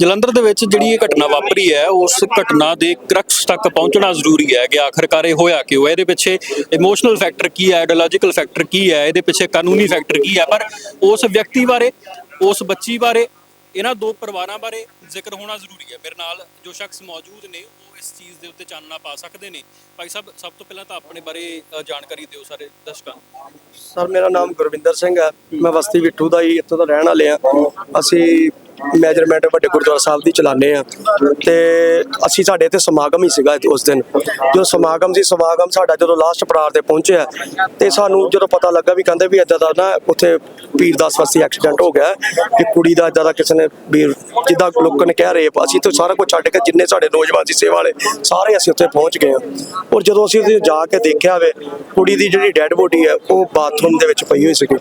ਜਲੰਧਰ ਦੇ ਵਿੱਚ ਜਿਹੜੀ ਇਹ ਘਟਨਾ ਵਾਪਰੀ ਹੈ, ਉਸ ਘਟਨਾ ਦੇ ਕ੍ਰਕਸ ਤੱਕ ਪਹੁੰਚਣਾ ਜ਼ਰੂਰੀ ਹੈ ਕਿ ਆਖਰਕਾਰ ਇਹ ਹੋਇਆ ਕਿਉਂ? ਇਹਦੇ ਪਿੱਛੇ ਇਮੋਸ਼ਨਲ ਫੈਕਟਰ ਕੀ ਹੈ ਆਈਡੀਓਲੋਜੀਕਲ ਫੈਕਟਰ ਕੀ ਹੈ, ਇਹਦੇ ਪਿੱਛੇ ਕਾਨੂੰਨੀ ਫੈਕਟਰ ਕੀ ਹੈ? ਪਰ ਉਸ ਵਿਅਕਤੀ ਬਾਰੇ, ਉਸ ਬੱਚੀ ਬਾਰੇ, ਇਹਨਾਂ ਦੋ ਪਰਿਵਾਰਾਂ ਬਾਰੇ ਜ਼ਿਕਰ ਹੋਣਾ ਜ਼ਰੂਰੀ ਹੈ। ਮੇਰੇ ਨਾਲ ਜੋ ਸ਼ਖਸ ਮੌਜੂਦ ਨੇ, ਉਹ ਇਸ ਚੀਜ਼ ਦੇ ਉੱਤੇ ਚਾਨਣਾ ਪਾ ਸਕਦੇ ਨੇ। ਭਾਈ ਸਾਹਿਬ, ਸਭ ਤੋਂ ਪਹਿਲਾਂ ਤਾਂ ਆਪਣੇ ਬਾਰੇ ਜਾਣਕਾਰੀ ਦਿਓ ਸਾਰੇ ਦਰਸ਼ਕਾਂ ਨੂੰ। ਸਰ, ਮੇਰਾ ਨਾਮ ਗੁਰਵਿੰਦਰ ਸਿੰਘ ਹੈ। ਮੈਂ ਵਸਤੀ ਵਿਠੂ ਦਾ ਹੀ ਇੱਥੋਂ ਦਾ ਰਹਿਣ ਵਾਲੇ ਆ ਅਸੀਂ ਮੈਜਰਮੈਂਟ ਵੱਡੇ ਗੁਰਦੁਆਰਾ ਸਾਹਿਬ ਦੀ ਚਲਾਉਂਦੇ ਆ ਤੇ ਅਸੀਂ ਸਾਡੇ ਇੱਥੇ ਸਮਾਗਮ ਹੀ ਸੀਗਾ ਉਸ ਦਿਨ। ਜੋ ਸਮਾਗਮ ਸੀ ਸਮਾਗਮ ਸਾਡਾ ਜਦੋਂ ਲਾਸਟ ਪ੍ਰਾਰ ਤੇ ਪਹੁੰਚਿਆ ਤੇ ਸਾਨੂੰ ਜਦੋਂ ਪਤਾ ਲੱਗਾ ਵੀ ਕਹਿੰਦੇ ਵੀ ਇਦਾਂ ਦਾ ਨਾ ਉੱਥੇ ਪੀਰਦਾਸ ਵਸਤੀ ਐਕਸੀਡੈਂਟ ਹੋ ਗਿਆ ਕਿ ਕੁੜੀ ਦਾ ਇਦਾਂ ਦਾ ਕਿਸੇ ਨੇ ਵੀ ਜਿੱਦਾਂ ਲੋਕਾਂ ਨੇ ਕਹਿ ਰਹੇ ਅਸੀਂ ਤਾਂ ਸਾਰਾ ਕੁਝ ਛੱਡ ਕੇ ਜਿੰਨੇ ਸਾਡੇ ਨੌਜਵਾਨ ਸੀ ਸੇਵਾ ਵਾਲੇ ਸਾਰੇ ਅਸੀਂ ਉੱਥੇ ਪਹੁੰਚ ਗਏ ਹਾਂ। ਔਰ ਜਦੋਂ ਅਸੀਂ ਉੱਥੇ ਜਾ ਕੇ ਦੇਖਿਆ ਵੇ ਕੁੜੀ ਦੀ ਜਿਹੜੀ ਡੈੱਡ ਬੋਡੀ ਹੈ ਉਹ ਬਾਥਰੂਮ ਦੇ ਵਿੱਚ ਪਈ ਹੋਈ ਸੀਗੀ।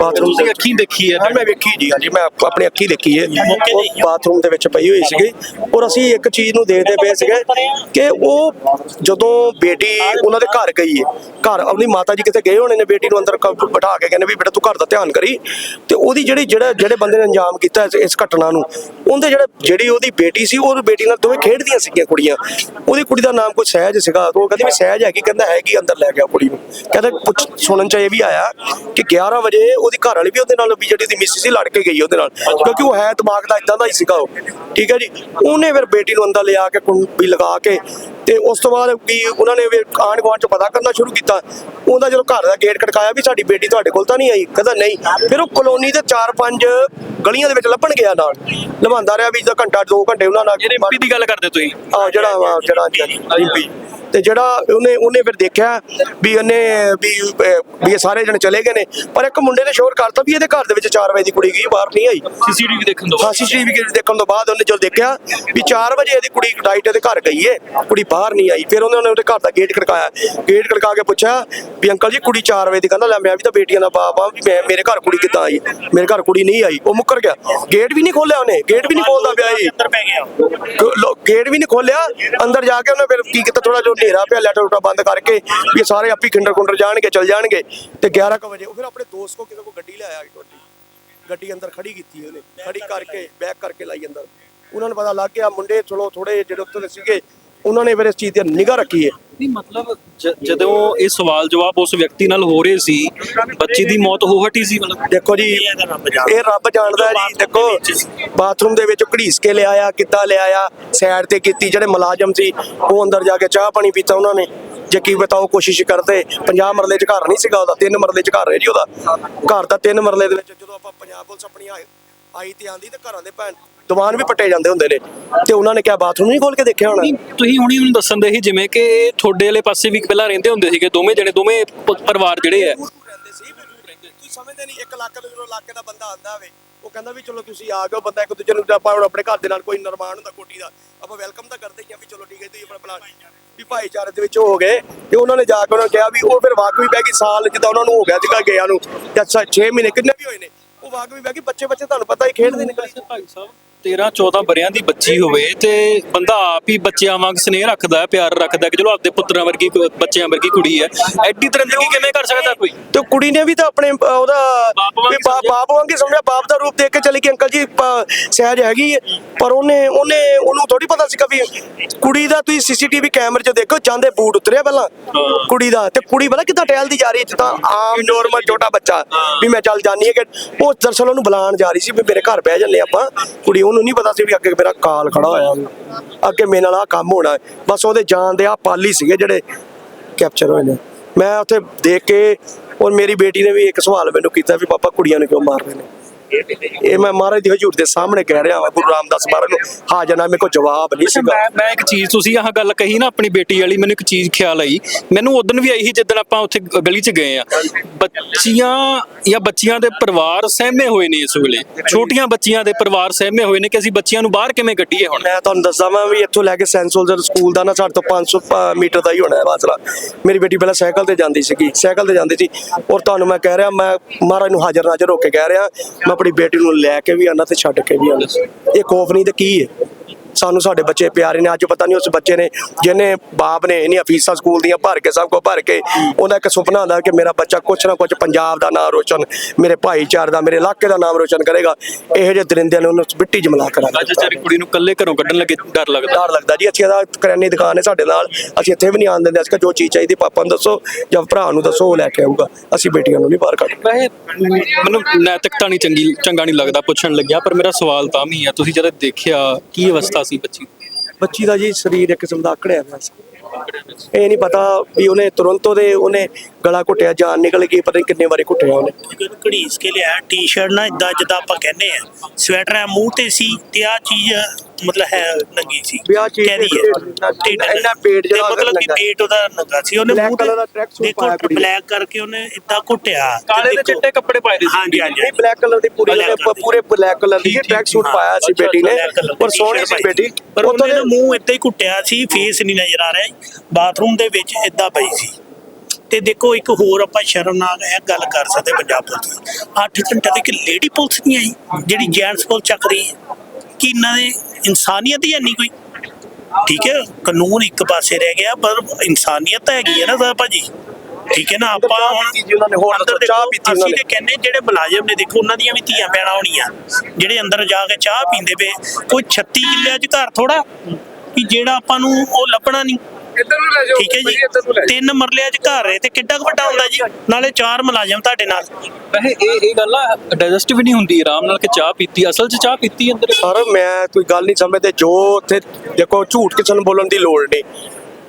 ਬਾਥਰੂਮ ਦੇ ਅੱਖੀਂ ਦੇਖੀ ਹੈ ਮੈਂ ਵੇਖੀ ਜੀ ਹਾਂਜੀ ਮੈਂ ਆਪ- ਆਪਣੀ ਅੱਖੀ ਦੇਖੀ ਹੈ। ਉਹ ਬਾਥਰੂਮ ਦੇ ਵਿੱਚ ਪਈ ਹੋਈ ਸੀਗੀ। ਔਰ ਅਸੀਂ ਇੱਕ ਚੀਜ਼ ਨੂੰ ਦੇਖਦੇ ਪਏ ਸੀਗੇ ਕਿ ਉਹ ਜਦੋਂ ਬੇਟੀ ਉਹਨਾਂ ਦੇ ਘਰ ਗਈ ਹੈ ਘਰ ਆਪਣੀ ਮਾਤਾ ਜੀ ਕਿਤੇ ਗਏ ਹੋਣੇ ਨੇ ਬੇਟੀ ਨੂੰ ਅੰਦਰ ਬਿਠਾ ਕੇ ਕਹਿੰਦੇ ਵੀ ਬੇਟਾ ਤੂੰ ਘਰ ਦਾ ਧਿਆਨ ਕਰੀ। ਤੇ ਉਹਦੀ ਜਿਹੜੀ ਜਿਹੜਾ ਜਿਹੜੇ ਬੰਦੇ ਨੇ ਅੰਜਾਮ ਕੀਤਾ ਇਸ- ਘਟਨਾ ਨੂੰ ਉਹਦੇ ਜਿਹੜੇ ਜਿਹੜੀ ਉਹਦੀ ਬੇਟੀ ਸੀ ਉਹ ਬੇਟੀ ਨਾਲ ਦੋਵੇਂ ਖੇਡਦੀਆਂ ਸੀਗੀਆਂ ਕੁੜੀਆਂ। ਉਹਦੀ ਕੁੜੀ ਦਾ ਨਾਮ ਕੋਈ ਸਹਿਜ ਸੀਗਾ ਉਹ ਕਹਿੰਦੀ ਵੀ ਸਹਿਜ ਹੈਗੀ ਕਹਿੰਦਾ ਹੈਗੀ ਅੰਦਰ ਲੈ ਗਿਆ ਕੁੜੀ ਨੂੰ। ਕਹਿੰਦਾ ਪੁੱਛ ਸੁਣਨ ਚ ਇਹ ਵੀ ਆਇਆ ਕਿ 11 ਵਜੇ ਉਹਦੀ ਘਰ ਵਾਲੀ ਵੀ ਉਹਦੇ ਨਾਲ ਵੀ ਜਿਹੜੀ ਦੀ ਮਿਸੀ ਸੀ ਲੜ ਕੇ ਗਈ ਉਹਦੇ ਨਾਲ। ਕਿਉਂਕਿ ਉਹ ਹੈ ਦਿਮਾਗ ਦਾ ਇਦਾਂ ਦਾ ਹੀ ਸੀਗਾ ਉਹ। ਠੀਕ ਹੈ ਜੀ? ਉਹਨੇ ਫਿਰ ਬੇਟੀ ਨੂੰ ਅੰਦਰ ਲਿਆ ਕੇ ਕੁੰਡੀ ਲਗਾ ਕੇ ਤੇ ਉਸ ਤੋਂ ਬਾਅਦ ਵੀ ਉਹਨਾਂ ਨੇ ਫਿਰ ਆਂਢ ਗੁਆਂਢ ਚ ਪਤਾ ਕਰਨਾ ਸ਼ੁਰੂ ਕੀਤਾ ਉਹਦਾ ਜਦੋਂ ਘਰ ਦਾ ਗੇਟ ਖੜਕਾਇਆ ਵੀ ਸਾਡੀ ਬੇਟੀ ਤੁਹਾਡੇ ਕੋਲ ਤਾਂ ਨਹੀਂ ਆਈ ਕਹਿੰਦਾ ਨਹੀਂ। ਫਿਰ ਉਹ ਕਲੋਨੀ ਦੇ 4-5 ਗਲੀਆਂ ਦੇ ਵਿੱਚ ਲੱਭਣ ਗਿਆ ਨਾਲ। ਲਵਾਂਦਾ ਰਿਹਾ ਵੀ ਜਦੋਂ ਘੰਟਾ 2 ਘੰਟੇ ਉਹਨਾਂ ਨਾਲ ਜਿਹੜੇ ਐਮਪੀ ਦੀ ਗੱਲ ਕਰਦੇ ਤੁਸੀਂ? ਆ ਜਿਹੜਾ ਵਾ ਜਿਹੜਾ ਰਿੰਪੀ ਤੇ ਜਿਹੜਾ ਉਹਨੇ ਉਹਨੇ ਫਿਰ ਦੇਖਿਆ ਵੀ ਉਹਨੇ ਵੀ ਵੀ ਸਾਰੇ ਜਣੇ ਚਲੇ ਗਏ ਨੇ। ਪਰ ਇੱਕ ਮੁੰਡੇ ਨੇ ਸ਼ੋਰ ਕਰਤਾ ਵੀ ਇਹਦੇ ਘਰ ਦੇ ਵਿੱਚ 4 ਵਜੇ ਦੀ ਕੁੜੀ ਗਈ ਬਾਹਰ ਨਹੀਂ ਆਈ। ਸੀਸੀਟੀਵੀ ਦੇਖਣ ਤੋਂ ਹਾਂ ਸੀਸੀਟੀਵੀ ਦੇਖਣ ਤੋਂ ਬਾਅਦ ਉਹਨੇ ਜਦੋਂ ਦੇਖਿਆ ਵੀ 4 ਵਜੇ ਇਹਦੀ ਕੁੜੀ ਡਾਈਟ ਦੇ ਘਰ ਗਈ ਏ। ਕੁੜੀ ਬਾਹਰ ਨਹੀਂ ਆਈ। ਫਿਰ ਉਹਨਾਂ ਨੇ ਉਹਦੇ ਘਰ ਦਾ ਗੇਟ ਖੜਕਾਇਆ। ਗੇਟ ਖੜਕਾ ਕੇ ਪੁੱਛਿਆ ਵੀ ਅੰਕਲ ਜੀ ਕੁੜੀ 4 ਵਜੇ ਦੀ ਕਹਿੰਦਾ ਲੈ ਮੈਂ ਵੀ ਤਾਂ ਬੇਟੀਆਂ ਦਾ ਬਾਪ ਆ ਵੀ ਮੈਂ ਮੇਰੇ ਘਰ ਕੁੜੀ ਕਿੱਦਾਂ ਆਈ? ਮੇਰੇ ਘਰ ਕੁੜੀ ਨਹੀਂ ਆਈ। ਉਹ ਮੁੱਕਰ ਗਿਆ। ਗੇਟ ਵੀ ਨਹੀਂ ਖੋਲਿਆ ਉਹਨੇ। ਗੇਟ ਵੀ ਨਹੀਂ ਖੋਲਦਾ ਪਿਆ ਜੀ। ਅੰਦਰ ਪੈ ਗਿਆ। ਗੇਟ ਵੀ ਨਹੀਂ ਖੋਲਿਆ ਅੰਦਰ ਜਾ ਕੇ ਉਹਨੇ ਫਿਰ ਕੀ ਕੀਤਾ? ਥੋੜਾ ਜਿਹਾ ਹਨੇਰਾ ਪਿਆ ਲੈਟਰ ਲੂਟਾ ਬੰਦ ਕਰਕੇ ਵੀ ਸਾਰੇ ਆਪੀ ਖਿੰਡਰ ਖੁੰਡਰ ਜਾਣਗੇ ਚਲ ਜਾਣਗੇ। ਤੇ 11 ਕੁ ਵਜੇ ਉਹ ਫਿਰ ਆਪਣੇ ਦੋਸਤ ਕੋ ਕਿਸੇ ਕੋ ਗੱਡੀ ਲੈ ਆਇਆ ਗੱਡੀ ਗੱਡੀ ਅੰਦਰ ਖੜੀ ਕੀਤੀ ਉਹਨੇ। ਖੜੀ ਕਰਕੇ ਬੈਕ ਕਰਕੇ ਲਾਈ ਅੰਦਰ। ਉਹਨਾਂ ਨੂੰ ਪਤਾ ਲੱਗ ਗਿਆ ਮੁੰਡੇ ਚਲੋ ਥੋੜੇ ਜਿਹੜੇ ਦੇ ਸੀਗੇ ਉਹਨਾਂ ਨੇ ਫਿਰ ਇਸ ਚੀਜ਼ ਤੇ ਨਿਗਾਹ ਰੱਖੀ ਹੈ। ਨਹੀਂ ਮਤਲਬ ਜਦੋਂ ਇਹ ਸਵਾਲ ਜਵਾਬ ਉਸ ਵਿਅਕਤੀ ਨਾਲ ਹੋ ਰਹੇ ਸੀ ਬੱਚੀ ਦੀ ਮੌਤ ਹੋ ਹਟੀ ਸੀ ਮਤਲਬ ਦੇਖੋ ਜੀ ਇਹ ਰੱਬ ਜਾਣਦਾ। ਹੈ ਜੀ ਦੇਖੋ ਬਾਥਰੂਮ ਦੇ ਵਿੱਚ ਘੜੀਸ ਕੇ ਲਿਆਇਆ ਕਿੱਦਾਂ ਲਿਆਇਆ ਸਾਈਡ ਤੇ ਕੀਤੀ ਜਿਹੜੇ ਮੁਲਾਜ਼ਮ ਸੀ ਉਹ ਅੰਦਰ ਜਾ ਕੇ ਚਾਹ ਪਾਣੀ ਪੀਤਾ ਉਹਨਾਂ ਨੇ। ਜੇ ਕੀ ਬਤਾਓ ਕੋਸ਼ਿਸ਼ ਕਰਦੇ 50 ਮਰਲੇ ਚ ਘਰ ਨਹੀਂ ਸੀਗਾ ਉਹਦਾ ਤਿੰਨ ਮਰਲੇ ਚ ਘਰ ਹੈ ਜੀ ਉਹਦਾ। ਘਰ ਦਾ ਤਿੰਨ ਮਰਲੇ ਦੇ ਵਿੱਚ ਜਦੋਂ ਆਪਾਂ ਪੰਜਾਬ ਪੁਲਿਸ ਆਪਣੀ ਆਈ- ਤੇ ਆਂਦੀ ਤੇ ਘਰਾਂ ਦੇ ਭੈਣ ਦੀਵਾਨ ਵੀ ਪੱਟੇ ਜਾਂਦੇ ਹੁੰਦੇ ਨੇ। ਤੇ ਉਹਨਾਂ ਨੇ ਕਿਹਾ ਬਾਥਰੂਮ ਨਹੀਂ ਖੋਲ ਕੇ ਦੇਖਿਆ ਹੋਣਾ? ਤੁਸੀਂ ਹੁਣੀ ਮੈਨੂੰ ਦੱਸਣ ਦੇ ਸੀ ਜਿਵੇਂ ਕਿ ਤੁਹਾਡੇ ਵਾਲੇ ਪਾਸੇ ਵੀ ਪਹਿਲਾਂ ਰਹਿੰਦੇ ਹੁੰਦੇ ਸੀਗੇ ਦੋਵੇਂ ਜਣੇ ਦੋਵੇਂ ਪ- ਪਰਿਵਾਰ ਜਿਹੜੇ ਆ। ਰਹਿੰਦੇ ਸੀ ਤੁਸੀਂ ਸਮਝਦੇ ਨਹੀਂ ਇੱਕ ਲੱਖ ਦੇ ਜਦੋਂ ਇਲਾਕੇ ਦਾ ਬੰਦਾ ਆਂਦਾ ਵੇ ਉਹ ਕਹਿੰਦਾ ਵੀ ਚਲੋ ਤੁਸੀਂ ਆ ਗਏ ਬੰਦਾ ਇੱਕ ਦੂਜੇ ਨੂੰ ਆਪਾਂ ਆਪਣੇ ਘਰ ਦੇ ਨਾਲ ਕੋਈ ਨਿਰਮਾਣ ਹੁੰਦਾ ਕੋਠੀ ਦਾ ਆਪਾਂ ਵੈਲਕਮ ਤਾਂ ਕਰਦੇ ਹੀ ਆ ਵੀ ਚਲੋ ਠੀਕ ਹੈ ਤੁਸੀਂ ਆਪਣਾ ਪਲਾਨ ਵੀ ਭਾਈਚਾਰੇ ਦੇ ਵਿੱਚ ਹੋ ਗਏ। ਤੇ ਉਹਨਾਂ ਨੇ ਜਾ ਕੇ ਉਹਨਾਂ ਨੂੰ ਕਿਹਾ ਵੀ ਉਹ ਫਿਰ ਵਾਕਈ ਬਹਿ ਗਈ ਸਾਲ ਜਿੱਦਾਂ ਉਹਨਾਂ ਨੂੰ ਹੋ ਗਿਆ ਸੀਗਾ ਗਿਆ ਨੂੰ ਜਾਂ 6 ਮਹੀਨੇ ਕਿੰਨੇ ਵੀ ਹੋਏ ਨੇ। ਉਹ ਵਾਕਈ ਬਹਿ ਗਈ ਬੱਚੇ ਬੱਚੇ ਤੁਹਾਨੂੰ ਪਤਾ ਹੀ ਖੇਡਦੇ ਨੇ ਭਾਈ ਸਾਹਿਬ 13 14 ਬਰਿਆਂ ਦੀ ਬੱਚੀ ਹੋਵੇ ਤੇ ਬੰਦਾ ਆਪ ਹੀ ਬੱਚਿਆਂ ਵਾਂਗ ਸਨੇਹ ਰੱਖਦਾ ਹੈ ਪਿਆਰ ਰੱਖਦਾ ਹੈ ਕਿ ਚਲੋ ਆਪਦੇ ਪੁੱਤਰਾਂ ਵਰਗੀ ਕੁ- ਬੱਚਿਆਂ ਵਰਗੀ ਕੁੜੀ ਹੈ। ਐਡੀ ਦਰਿੰਦਗੀ ਕਿਵੇਂ ਕਰ ਸਕਦਾ ਕੋਈ? ਤੇ ਕੁੜੀ ਨੇ ਵੀ ਤਾਂ ਆਪਣੇ ਅਹ, ਉਹਦਾ ਬਾਪ ਵਾਂਗ ਵੀ ਬਾ- ਸਮਝਿਆ। ਬਾਪ ਵਾਂਗ ਹੀ ਸਮਝਿਆ ਬਾਪ ਦਾ ਰੂਪ ਦੇਖ ਕੇ ਚਲੀ ਗਈ ਅੰਕਲ ਜੀ ਪ- ਸਹਿਜ ਹੈਗੀ ਹੈ। ਪਰ ਉਹਨੇ ਉਹਨੇ ਉਹਨੂੰ ਥੋੜੀ ਪਤਾ ਸੀ ਵੀ ਕੁੜੀ ਦਾ ਤੁਸੀਂ ਸੀਸੀਟੀਵੀ ਕੈਮਰੇ 'ਚ ਦੇਖੋ ਜਾਂਦੇ ਬੂਟ ਉਤਰਿਆ ਪਹਿਲਾਂ। ਕੁੜੀ ਦਾ ਤੇ ਕੁੜੀ ਪਤਾ ਕਿੱਦਾਂ ਟਹਿਲਦੀ ਜਾ ਰਹੀ ਹੈ ਜਿੱਦਾਂ ਆਮ ਨੋਰਮਲ ਛੋਟਾ ਬੱਚਾ ਵੀ ਮੈਂ ਚੱਲ ਜਾਨੀ ਹੈ ਕਿ ਉਹ ਦਰਸਲ ਉਹਨੂੰ ਬੁਲਾਉਣ ਜਾ ਰਹੀ ਸੀ ਵੀ ਮੇਰੇ ਘਰ ਬਹਿ ਜੰਨੇ ਆਪਾਂ ਕੁੜੀ ਉਹਨੂੰ ਨਹੀਂ ਪਤਾ ਸੀ ਵੀ ਅੱਗੇ ਮੇਰਾ ਕਾਲ ਖੜਾ ਹੋਇਆ। ਅੱਗੇ ਮੇਰੇ ਨਾਲ ਆ ਕੰਮ ਹੋਣਾ ਬਸ ਉਹਦੇ ਜਾਣ ਦੇ ਆ ਪਾਲੀ ਸੀਗੇ ਜਿਹੜੇ ਕੈਪਚਰ ਹੋਏ ਨੇ। ਮੈਂ ਉੱਥੇ ਦੇਖ ਕੇ ਔਰ ਮੇਰੀ ਬੇਟੀ ਨੇ ਵੀ ਇੱਕ ਸਵਾਲ ਮੈਨੂੰ ਕੀਤਾ ਵੀ ਪਾਪਾ ਕੁੜੀਆਂ ਨੂੰ ਕਿਉਂ ਮਾਰਦੇ ਨੇ? ਇਹ ਮੈਂ ਮਹਾਰਾਜ ਦੀ ਹਜ਼ੂਰ ਦੇ ਸਾਹਮਣੇ ਕਹਿ ਰਿਹਾ ਹਾਂ ਗੁਰੂ ਰਾਮਦਾਸ ਮਹਾਰਾਜ ਨੂੰ। ਹਾਜ਼ਰ ਨਾ ਮੇਰੇ ਕੋਲ ਜਵਾਬ ਨਹੀਂ ਸੀਗਾ। ਮੈਂ ਮੈਂ ਇੱਕ ਚੀਜ਼ ਤੁਸੀਂ ਆਹ ਗੱਲ ਕਹੀ ਨਾ ਆਪਣੀ ਬੇਟੀ ਵਾਲੀ ਮੈਨੂੰ ਇੱਕ ਚੀਜ਼ ਖਿਆਲ ਆਈ। ਮੈਨੂੰ ਉਦੋਂ ਵੀ ਆਈ ਸੀ ਜਿੱਦਣ ਆਪਾਂ ਉੱਥੇ ਗਲੀ 'ਚ ਗਏ ਆ। ਬੱਚੀਆਂ ਜਾਂ ਬੱਚੀਆਂ ਦੇ ਪਰਿਵਾਰ ਸਹਿਮੇ ਹੋਏ ਨੇ ਇਸ ਵੇਲੇ। ਛੋਟੀਆਂ ਬੱਚੀਆਂ ਦੇ ਪਰਿਵਾਰ ਸਹਿਮੇ ਹੋਏ ਨੇ ਕਿ ਅਸੀਂ ਬੱਚੀਆਂ ਨੂੰ ਬਾਹਰ ਕਿਵੇਂ ਕੱਢੀਏ ਹੁਣ? ਮੈਂ ਤੁਹਾਨੂੰ ਦੱਸਾਂ ਮੈਂ ਵੀ ਇੱਥੋਂ ਲੈ ਕੇ ਸੈਂਟ ਸੋਲਜਰ ਸਕੂਲ ਦਾ ਨਾ ਸਾਡੇ ਤੋਂ 500 ਪ- ਮੀਟਰ ਦਾ ਹੀ ਹੋਣਾ ਹੈ ਫਾਸਲਾ। ਮੇਰੀ ਬੇਟੀ ਪਹਿਲਾਂ ਸਾਈਕਲ ਤੇ ਜਾਂਦੀ ਸੀਗੀ ਸਾਈਕਲ ਤੇ ਜਾਂਦੀ ਸੀ। ਔਰ ਤੁਹਾਨੂੰ ਮੈਂ ਕਹਿ ਰਿਹਾ ਮੈਂ ਮਹਾਰਾਜ ਨੂੰ ਹਾਜ਼ਰ ਨਾਜ਼ਰ ਹੋ ਕੇ ਕਹਿ ਰਿਹਾ। ਮੈਂ ਆਪਣੀ ਬੇਟੀ ਨੂੰ ਲੈ ਕੇ ਵੀ ਆਣਾ ਤੇ ਛੱਡ ਕੇ ਵੀ ਆਣਾ ਇਹ ਖੋਫ ਨਹੀਂ ਤੇ ਕੀ ਹੈ? ਸਾਨੂੰ ਸਾਡੇ ਬੱਚੇ ਪਿਆਰੇ ਨੇ ਅੱਜ ਪਤਾ ਨਹੀਂ ਉਸ ਬੱਚੇ ਨੇ ਜਿਹਨੇ ਬਾਪ ਨੇ ਇੰਨੀਆਂ ਫੀਸਾਂ ਸਕੂਲ ਦੀਆਂ ਭਰ ਕੇ ਸਭ ਕੁਝ ਭਰ ਕੇ ਉਹਦਾ ਇੱਕ ਸੁਪਨਾ ਹੁੰਦਾ ਕਿ ਮੇਰਾ ਬੱਚਾ ਕੁਛ ਨਾ ਕੁਛ ਪੰਜਾਬ ਦਾ ਨਾਮ ਰੋਸ਼ਨ ਮੇਰੇ ਭਾਈਚਾਰੇ ਦਾ ਮੇਰੇ ਇਲਾਕੇ ਦਾ ਨਾਮ ਰੋਸ਼ਨ ਕਰੇਗਾ। ਇਹੋ ਜਿਹੇ ਦਰਿੰਦਿਆਂ ਨੂੰ ਉਹਨੂੰ ਮਿੱਟੀ ਜਮਲਾ ਕਰਾਂਗੇ ਅੱਜ ਵਿਚਾਰੀ ਕੁੜੀ ਨੂੰ ਇਕੱਲੇ ਘਰੋਂ ਕੱਢਣ ਲੱਗੇ ਡਰ ਲੱਗਦਾ। ਡਰ ਲੱਗਦਾ ਜੀ ਅੱਛੀ ਦਾ ਕਰਿਆਨੇ ਦੁਕਾਨ ਹੈ ਸਾਡੇ ਨਾਲ ਅਸੀਂ ਇੱਥੇ ਵੀ ਨਹੀਂ ਆਉਣ ਦਿੰਦੇ ਅਸੀਂ ਜੋ ਚੀਜ਼ ਚਾਹੀਦੀ ਪਾਪਾ ਨੂੰ ਦੱਸੋ ਜਾਂ ਭਰਾ ਨੂੰ ਦੱਸੋ ਉਹ ਲੈ ਕੇ ਆਊਗਾ। ਅਸੀਂ ਬੇਟੀਆਂ ਨੂੰ ਨਹੀਂ ਬਾਹਰ ਕੱਢ ਵੈਸੇ ਮੈਨੂੰ ਨੈਤਿਕਤਾ ਨਹੀਂ ਚੰਗੀ ਚੰਗਾ ਨਹੀਂ ਲੱਗਦਾ ਪੁੱਛਣ ਲੱਗਿਆ ਪਰ ਮੇਰਾ ਸਵਾਲ ਤਾਂ ਵੀ ਹੈ ਤੁਸੀਂ ਜਦੋਂ ਦੇਖਿਆ ਕੀ ਅਵਸਥਾ ਸੀ ਬੱਚੀ ਦੀ? ਬੱਚੀ ਦਾ ਜੀ ਸਰੀਰ ਇੱਕ ਕਿਸਮ ਦਾ ਅਕੜਿਆ ਪਿਆ ਸੀ ਇਹ ਨਹੀਂ ਪਤਾ ਵੀ ਉਹਨੇ ਤੁਰੰਤ ਉਹਦੇ ਉਹਨੇ ਗਲਾ ਘੁੱਟਿਆ ਜਾਨ ਨਿਕਲ ਗਈ ਪਤਾ ਨਹੀਂ ਕਿੰਨੇ ਵਾਰੀ ਘੁੱਟਿਆ ਉਹਨੇ ਘੜੀਸ ਕੇ ਲਿਆ ਟੀ-ਸ਼ਰਟ ਨਾ ਇਦਾਂ ਜਿੱਦਾਂ ਆਪਾਂ ਕਹਿੰਦੇ ਆ ਸਵੈਟਰ ਆ ਮੂੰਹ ਤੇ ਸੀ ਤੇ ਆ ਚੀਜ਼ ਮਤਲਬ ਹੈ ਨੰਗੀ ਸੀ? ਵੀ ਆਹ ਚੀਜ਼ ਕਹਿ ਦਈਏ। ਇੰਨਾ- ਇੰਨਾ ਪੇਟ ਜਿਹੜਾ ਮਤਲਬ ਕਿ ਨੰਗਾ। ਪੇਟ ਉਹਦਾ ਨੰਗਾ ਸੀ। ਉਹਨੇ Black ਦਾ track suit ਦੇਖੋ ਪਾਇਆ ਕੁੜੀ ਨੇ। ਬਲੈਕ ਕਰਕੇ ਉਹਨੇ ਇਦਾਂ ਘੁੱਟਿਆ ਤੇ ਕਾਲੇ ਤੇ ਦੇਖੋ- ਚਿੱਟੇ ਕੱਪੜੇ ਪਾਏ ਦੇ ਸੀ। ਹਾਂਜੀ ਹਾਂਜੀ ਨਹੀਂ ਬਲੈਕ ਕਲਰ ਦੀ ਪੂਰੀ Black ਉਹਨੇ colour ਦੀ। ਪੂਰੇ ਬਲੈਕ ਕਲਰ ਦੀ ਠੀਕ, ਟਰੈਕ ਸੂਟ ਹਾਂ, ਪਾਇਆ ਸੀ ਅੱਛਾ, ਬੇਟੀ ਨੇ। black colour ਦੀ। ਔਰ ਸੋਹਣੀ ਸੀ t-shirt ਬੇਟੀ। ਪਰ ਉੱਥੋਂ ਉਹਨੇ ਦੇ ਨਾ ਮੂੰਹ ਏਦਾਂ ਹੀ ਘੁੱਟਿਆ ਸੀ ਫੇਸ ਨਹੀਂ ਨਜ਼ਰ ਆ ਰਿਹਾ। ਬਾਥਰੂਮ ਦੇ ਵਿੱਚ ਏਦਾਂ ਪਈ ਸੀ। ਤੇ ਦੇਖੋ ਇੱਕ ਹੋਰ ਆਪਾਂ ਸ਼ਰਮਨਾਕ ਇਹ ਗੱਲ ਕਰ ਸਕਦੇ ਪੰਜਾਬ ਪੁਲਿਸ ਦੀ। 8 ਘੰਟੇ ਤੱਕ ਲੇਡੀ ਪੁਲਿਸ ਨਹੀਂ ਆਈ ਜਿਹੜੀ ਜੈਂਟਸ ਪੁਲਿਸ ਚੱਕ ਰਹੀ ਹੈ। ਕਿ ਇਹਨਾਂ ਦੇ ਇਨਸਾਨੀਅਤ ਹੀ ਨਹੀਂ ਕੋਈ। ਠੀਕ ਹੈ ਕਾਨੂੰਨ ਇੱਕ ਪਾਸੇ ਰਹਿ ਗਿਆ ਪਰ ਇਨਸਾਨੀਅਤ ਤਾਂ ਹੈਗੀ ਹੈ ਨਾ ਸਰ ਭਾਜੀ। ਠੀਕ ਹੈ ਨਾ ਆਪਾਂ ਹੁਣ ਜੀ ਉਹਨਾਂ ਨੇ, ਹੋਰ ਚਾਹ ਪੀਤੀ ਉਹਨਾਂ ਨੇ। ਕਹਿੰਦੇ ਜਿਹੜੇ ਮੁਲਾਜ਼ਮ ਨੇ ਦੇਖੋ ਉਹਨਾਂ ਦੀਆਂ ਵੀ ਧੀਆਂ ਭੈਣਾਂ ਹੋਣੀਆਂ ਜਿਹੜੇ ਅੰਦਰ ਜਾ ਕੇ ਚਾਹ ਪੀਂਦੇ ਪਏ ਕੋਈ 36 ਕਿੱਲਿਆਂ 'ਚ ਘਰ ਥੋੜਾ ਕਿ ਜਿਹੜਾ ਆਪਾਂ ਨੂੰ ਉਹ ਲੱਭਣਾ ਨਹੀਂ। ਇੱਧਰ ਨੂੰ ਲੈ ਜਾਓ ਠੀਕ ਹੈ ਭਾਜੀ, ਇੱਧਰ ਨੂੰ ਜੀ ਲੈ ਤਿੰਨ ਮਰਲਿਆਂ 'ਚ ਘਰ ਹੈ ਤੇ ਕਿੱਡਾ ਕੁ ਵੱਡਾ ਹੁੰਦਾ ਜੀ? ਨਾਲੇ ਚਾਰ ਮੁਲਾਜ਼ਮ ਤੁਹਾਡੇ ਨਾਲ। ਵੈਸੇ ਇਹ ਇਹ ਗੱਲ ਆ ਡਾਈਜੈਸਟ ਵੀ ਨਹੀਂ ਹੁੰਦੀ ਆਰਾਮ ਨਾਲ ਕਿ ਚਾਹ ਪੀਤੀ ਅਸਲ 'ਚ ਚਾਹ ਪੀਤੀ ਅੰਦਰ। ਸਰ ਮੈਂ ਕੋਈ ਗੱਲ ਨਹੀਂ ਸਮਝਦੇ ਜੋ ਉੱਥੇ ਦੇਖੋ ਝੂਠ ਕਿਸੇ ਨੂੰ ਬੋਲਣ ਦੀ ਲੋੜ ਨਹੀਂ।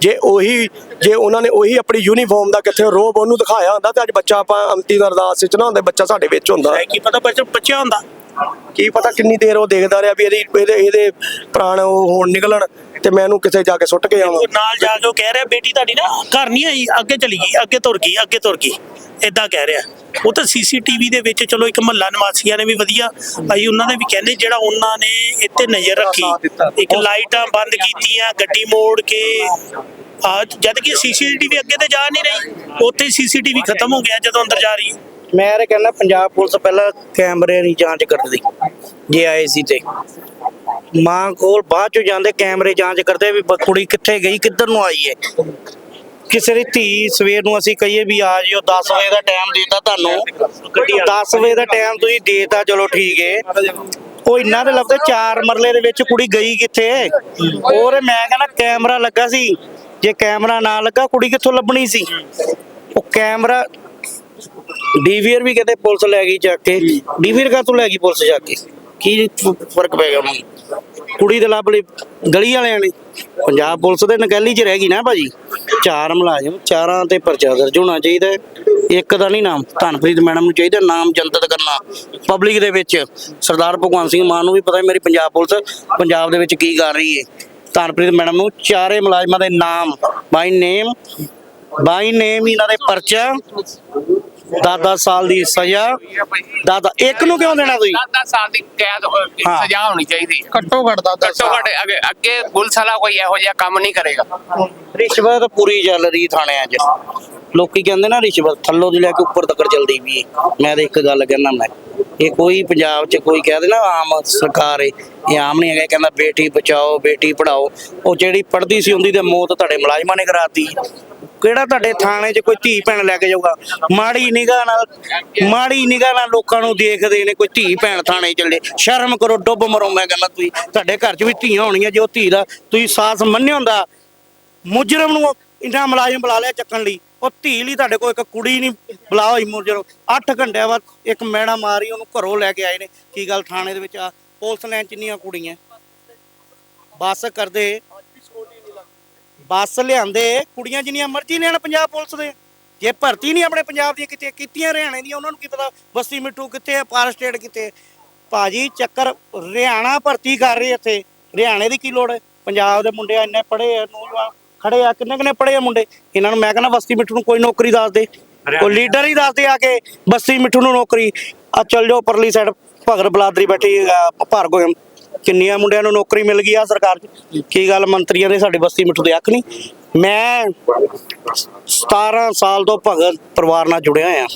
ਜੇ ਉਹੀ ਜੇ ਉਹਨਾਂ ਨੇ ਉਹੀ ਆਪਣੀ ਯੂਨੀਫਾਰਮ ਦਾ ਕਿੱਥੇ ਰੋਬ ਉਹਨੂੰ ਦਿਖਾਇਆ ਹੁੰਦਾ ਤੇ ਅੱਜ ਬੱਚਾ ਆਪਾਂ ਅੰਤੀ ਦਾ ਅਰਦਾਸ ਵਿੱਚ ਨਾ ਹੁੰਦੇ ਬੱਚਾ ਸਾਡੇ ਵਿੱਚ ਹੁੰਦਾ। ਹੈ ਕੀ ਪਤਾ ਬੱਚਾ ਬੱਚਾ ਹੁੰਦਾ? ਕੀ ਪਤਾ ਕਿੰਨੀ ਦੇਰ ਉਹ ਦੇਖਦਾ ਰਿਹਾ ਵੀ ਇਹਦੀ ਇਹਦੇ ਇਹਦੇ ਪ੍ਰਾਣ ਉਹ ਹੁਣ ਨਿਕਲਣ। ਤੇ ਮੈਂ ਇਹਨੂੰ ਕਿਤੇ ਜਾ ਕੇ ਸੁੱਟ ਕੇ ਆਵਾਂ। ਨਾਲ ਜਾ ਕੇ ਉਹ ਕਹਿ ਰਿਹਾ ਬੇਟੀ ਤੁਹਾਡੀ ਨਾ ਘਰ ਨਹੀਂ ਆਈ ਅੱਗੇ ਚਲੀ ਗਈ ਅੱਗੇ ਤੁਰ ਗਈ ਅੱਗੇ ਤੁਰ ਗਈ। ਇਦਾਂ ਕਹਿ ਰਿਹਾ। ਉਹ ਤਾਂ ਸੀਸੀਟੀਵੀ ਦੇ ਵਿੱਚ ਚਲੋ ਇੱਕ ਮਹੱਲਾ ਨਿਵਾਸੀਆਂ ਨੇ ਵੀ ਵਧੀਆ ਅਸੀਂ ਉਹਨਾਂ ਨੇ ਵੀ ਕਹਿੰਦੇ ਜਿਹੜਾ ਉਹਨਾਂ ਨੇ ਇੱਥੇ ਨਜ਼ਰ ਰੱਖੀ। ਇੱਕ ਲਾਈਟਾਂ ਬੰਦ ਕੀਤੀਆਂ ਗੱਡੀ ਮੋੜ ਕੇ ਆ ਜਦ ਕਿ ਸੀਸੀਟੀਵੀ ਅੱਗੇ ਤੇ ਜਾ ਨਹੀਂ ਰਹੀ ਉੱਥੇ ਸੀਸੀਟੀਵੀ ਖਤਮ ਹੋ ਗਿਆ ਜਦੋਂ ਅੰਦਰ ਜਾ ਰਹੀ। ਹੈ ਮੈਂ ਇਹ ਕਹਿੰਦਾ ਪੰਜਾਬ ਪੁਲਿਸ ਪਹਿਲਾਂ ਕੈਮਰੇ ਦੀ ਜਾਂਚ ਕਰਦੀ ਜੇ ਆਏ ਸੀ ਤੇ। ਮਾਂ ਕੋਲ ਬਾਅਦ ਚ ਜਾਂਦੇ, ਕੈਮਰੇ ਜਾਂਚ ਕਰਦੇ ਵੀ ਬ- ਕੁੜੀ ਕਿੱਥੇ ਗਈ, ਕਿੱਧਰ ਨੂੰ ਆਈ ਹੈ। ਕਿਸੇ ਦੀ ਧੀ ਸਵੇਰ ਨੂੰ ਅਸੀਂ ਕਹੀਏ ਵੀ ਆ ਜਿਓ 10 ਵਜੇ ਦਾ ਟਾਈਮ ਦੇਤਾ ਤੁਹਾਨੂੰ। 10 ਵਜੇ ਦਾ ਟਾਈਮ ਤੁਸੀਂ ਦੇਤਾ, ਚਲੋ ਠੀਕ ਹੈ ਉਹ ਇੰਨਾ ਦੇ ਲੱਭਦੇ, ਚਾਰ ਮਰਲੇ ਦੇ ਵਿੱਚ ਕੁੜੀ ਗਈ ਕਿੱਥੇ? ਔਰ ਮੈਂ ਕਹਿੰਦਾ, ਕੈਮਰਾ ਲੱਗਾ ਸੀ। ਜੇ ਕੈਮਰਾ ਨਾ ਲੱਗਾ, ਕੁੜੀ ਕਿੱਥੋਂ ਲੱਭਣੀ ਸੀ? ਉਹ ਕੈਮਰਾ ਡੀਵੀਆਰ ਵੀ ਕਹਿੰਦੇ ਪੁਲਿਸ ਲੈ ਗਈ ਚੱਕ ਕੇ। ਡੀਵੀਆਰ ਕਾ ਤੋਂ ਲੈ ਗਈ ਪੁਲਿਸ ਜਾ ਕੇ? ਕੀ ਫ਼ਰਕ ਪੈ ਗਿਆ ਉਹਨਾਂ ਨੂੰ ਕੁੜੀ ਦੇ ਲੱਭ ਲਈ ਗਲੀ ਵਾਲਿਆਂ ਨੇ। ਪੰਜਾਬ ਪੁਲਿਸ ਦੇ ਨਕੈਲੀ 'ਚ ਰਹਿ ਗਈ ਨਾ ਭਾਜੀ। ਚਾਰ ਮੁਲਾਜ਼ਮ, ਚਾਰਾਂ ਤੇ ਪਰਚਾ ਦਰਜ ਹੋਣਾ ਚਾਹੀਦਾ ਇੱਕ ਦਾ ਨਹੀਂ ਨਾਮ, ਧਨਪ੍ਰੀਤ ਮੈਡਮ ਨੂੰ ਚਾਹੀਦਾ ਨਾਮ ਜਨਤਕ ਕਰਨਾ। ਪਬਲਿਕ ਦੇ ਵਿੱਚ ਸਰਦਾਰ ਭਗਵੰਤ ਸਿੰਘ ਮਾਨ ਨੂੰ ਵੀ ਪਤਾ ਹੈ ਮੇਰੀ ਪੰਜਾਬ ਪੁਲਿਸ ਪੰਜਾਬ ਦੇ ਵਿੱਚ ਕੀ ਕਰ ਰਹੀ ਹੈ। ਧਨਪ੍ਰੀਤ ਮੈਡਮ ਨੂੰ ਚਾਰੇ ਮੁਲਾਜ਼ਮਾਂ ਦੇ ਨਾਮ ਬਾਈ ਨੇਮ ਬਾਈ ਨੇਮ ਇਹਨਾਂ ਦੇ ਪਰਚਾ। 10-10 ਸਾਲ ਦੀ ਸਜ਼ਾ। ਦਾਦਾ ਇੱਕ ਨੂੰ ਕਿਉਂ ਦੇਣਾ ਤੁਸੀਂ? 10 ਸਾਲ ਦੀ ਕੈਦ ਹੋ-। ਸਜ਼ਾ ਹੋਣੀ ਚਾਹੀਦੀ ਹੈ। ਘੱਟੋ ਘੱਟ ਦਾਦਾ ਘੱਟੋ ਘੱਟ ਅੱਗੇ ਅੱਗੇ ਪੁਲਿਸ ਵਾਲਾ ਕੋਈ ਇਹੋ ਜਿਹਾ ਕੰਮ ਨਹੀਂ ਕਰੇਗਾ। ਰਿਸ਼ਵਤ ਪੂਰੀ ਚੱਲ ਰਹੀ ਥਾਣਿਆਂ 'ਚ ਲੋਕੀ ਕਹਿੰਦੇ ਨਾ ਰਿਸ਼ਵਤ ਥੱਲੋਂ ਦੀ ਲੈ ਕੇ ਉੱਪਰ ਤੱਕ ਚੱਲਦੀ ਵੀ ਹੈ। ਮੈਂ ਤਾਂ ਇੱਕ ਗੱਲ ਕਹਿਣਾ ਮੈਂ ਇਹ ਕੋਈ ਪੰਜਾਬ 'ਚ ਕੋਈ ਕਹਿ ਦੇ ਨਾ ਆਮ ਸਰਕਾਰ ਏ ਇਹ ਆਮ ਨਹੀਂ ਹੈਗਾ ਇਹ ਕਹਿੰਦਾ ਬੇਟੀ ਬਚਾਓ ਬੇਟੀ ਪੜਾਓ ਉਹ ਜਿਹੜੀ ਪੜਦੀ ਸੀ ਹੁੰਦੀ ਤੇ ਮੌਤ ਤੁਹਾਡੇ ਮੁਲਾਜ਼ਮਾਂ ਨੇ ਕਰਾਤੀ। ਕਿਹੜਾ ਤੁਹਾਡੇ ਥਾਣੇ 'ਚ ਕੋਈ ਧੀ ਭੈਣ ਲੈ ਕੇ ਜਾਊਗਾ? ਮਾੜੀ ਨਿਗਾਹ ਨਾਲ, ਮਾੜੀ ਨਿਗਾਹ ਨਾਲ ਲੋਕਾਂ ਨੂੰ ਦੇਖਦੇ ਨੇ ਕੋਈ ਧੀ ਭੈਣ ਥਾਣੇ ਚੱਲੇ। ਸ਼ਰਮ ਕਰੋ, ਡੁੱਬ ਮਰੋ ਮੈਂ ਕਹਿੰਦਾ ਤੁਸੀਂ। ਤੁਹਾਡੇ ਘਰ 'ਚ ਵੀ ਧੀਆਂ ਹੋਣੀਆਂ ਜੇ ਉਹ ਧੀ ਦਾ ਤੁਸੀਂ ਸਾਥ ਮੰਨਿਆ ਹੁੰਦਾ। ਮੁਜਰਮ ਨੂੰ ਇੰਨਾ ਮੁਲਾਜ਼ਮ ਬੁਲਾ ਲਿਆ ਚੱਕਣ ਲਈ। ਉਹ ਧੀ ਲਈ ਤੁਹਾਡੇ ਕੋਲ ਇੱਕ ਕੁੜੀ ਨਹੀਂ, ਬੁਲਾਓ ਹੋਈ ਮੁਜਰਮ। 8 ਘੰਟਿਆਂ ਬਾਅਦ ਇੱਕ ਮੈਣਾ ਮਾਰੀ, ਉਹਨੂੰ ਘਰੋਂ ਲੈ ਕੇ ਆਏ ਨੇ। ਕੀ ਗੱਲ ਥਾਣੇ ਦੇ ਵਿੱਚ ਆ? ਪੁਲਿਸ ਲੈਣ ਚ ਕੁੜੀਆਂ। ਬਸ ਕਰਦੇ। ਬੱਸ ਲਿਆਂਦੇ ਕੁੜੀਆਂ ਜਿੰਨੀਆਂ ਮਰਜ਼ੀ ਲੈਣ ਪੰਜਾਬ ਪੁਲਿਸ ਦੇ। ਜੇ ਭਰਤੀ ਨਹੀਂ ਆਪਣੇ ਪੰਜਾਬ ਦੀਆਂ ਕਿਤੇ ਕੀਤੀਆਂ ਹਰਿਆਣੇ ਦੀਆਂ ਉਹਨਾਂ ਨੂੰ ਕੀ ਪਤਾ ਬਸਤੀ ਮਿੱਠੂ ਕਿੱਥੇ ਹੈ ਪਾਰ ਸਟੇਟ ਕਿੱਥੇ। ਭਾਜੀ ਚੱਕਰ ਹਰਿਆਣਾ ਭਰਤੀ ਕਰ ਰਹੇ ਇੱਥੇ। ਹਰਿਆਣੇ ਦੀ ਕੀ ਲੋੜ ਹੈ? ਪੰਜਾਬ ਦੇ ਮੁੰਡੇ ਇੰਨੇ ਪੜ੍ਹੇ ਆ ਨੌਜਵਾਨ ਖੜੇ ਆ ਕਿੰਨੇ ਕਿੰਨੇ ਪੜ੍ਹੇ ਆ ਮੁੰਡੇ? ਇਹਨਾਂ ਨੂੰ ਮੈਂ ਕਹਿੰਦਾ ਬਸਤੀ ਮਿੱਠੂ ਨੂੰ ਕੋਈ ਨੌਕਰੀ ਦੱਸ ਦੇ। ਕੋਈ ਲੀਡਰ ਹੀ ਦੱਸ ਦੇ ਆ ਕੇ ਬਸਤੀ ਮਿੱਠੂ ਨੂੰ ਨੌਕਰੀ। ਆ ਚੱਲ ਜਾਓ ਪਰਲੀ ਸਾਈਡ ਭਗਰ ਬਲਾਦਰੀ ਬੈਠੀ ਭਾਰਗੋ ਕਿੰਨੀਆਂ ਮੁੰਡਿਆਂ ਨੂੰ ਨੌਕਰੀ ਮਿਲ ਗਈ ਆ ਸਰਕਾਰ 'ਚ? ਕੀ ਗੱਲ ਮੰਤਰੀਆਂ ਨੇ ਸਾਡੇ ਬਸਤੀ ਮਿੱਠੂ ਦੇ ਅੱਖ ਨਹੀਂ? ਮੈਂ 17 ਸਾਲ ਤੋਂ ਭਗਤ ਪਰਿਵਾਰ ਨਾਲ ਜੁੜਿਆ ਆ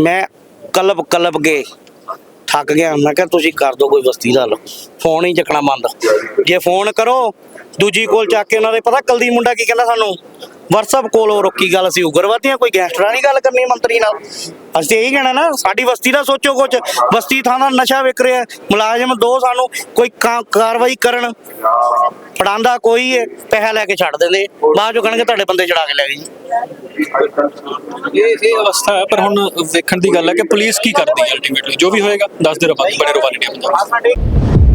ਮੈਂ ਕਲਬ ਕਲਬ ਕੇ ਥੱਕ ਗਿਆ। ਮੈਂ ਕਿਹਾ, ਤੁਸੀਂ ਕਰ ਦਿਓ ਕੋਈ ਬਸਤੀ ਦਾ ਹੱਲ। ਫੋਨ ਹੀ ਚੱਕਣਾ ਬੰਦ। ਜੇ ਫੋਨ ਕਰੋ, ਦੂਜੀ ਕੋਲ ਚੱਕ ਕੇ ਉਹਨਾਂ ਦੇ, ਪਤਾ ਕਲਦੀ ਮੁੰਡਾ ਕੀ ਕਹਿੰਦਾ ਸਾਨੂੰ? WhatsApp ਕੋਲ ਰੋਕੀ ਗੱਲ ਅਸੀਂ ਉਗਰਵਾਦੀਆਂ ਕੋਈ ਗੈਂਗਸਟਰਾਂ ਨਹੀਂ ਗੱਲ ਕਰਨੀ ਮੰਤਰੀ ਨਾਲ? ਅਸੀਂ ਇਹੀ ਕਹਿਣਾ ਨਾ, ਸਾਡੀ ਬਸਤੀ ਦਾ ਸੋਚੋ ਕੁਝ ਬਸਤੀ ਥਾਂ ਦਾ ਨਸ਼ਾ ਵਿਕ ਰਿਹਾ, ਮੁਲਾਜ਼ਮ ਦੋ ਸਾਨੂੰ ਕੋਈ ਕਾਰਵਾਈ ਕਰਨ, ਫੜਾਂਦਾ ਕੋਈ ਪੈਸਾ ਲੈ ਕੇ ਛੱਡ ਦਿੰਦੇ, ਬਾਅਦ ਚੋਂ ਕਹਿਣਗੇ ਤੁਹਾਡੇ ਬੰਦੇ ਚੜਾ ਕੇ ਲੈ ਗਏ ਜੀ। ਇਹ ਇਹ ਅਵਸਥਾ ਹੈ, ਪਰ ਹੁਣ ਵੇਖਣ ਦੀ ਗੱਲ ਹੈ ਕਿ ਪੁਲਿਸ ਕੀ ਕਰਦੀ ਹੈ ਅਲਟੀਮੇਟਲੀ ਜੋ ਵੀ ਹੋਏਗਾ, ਦੱਸ ਦੇ ਰਵਾਨੀ ਬੜੇ ਰਵਾਨੀ ਨੇ ਪੰਜਾਬ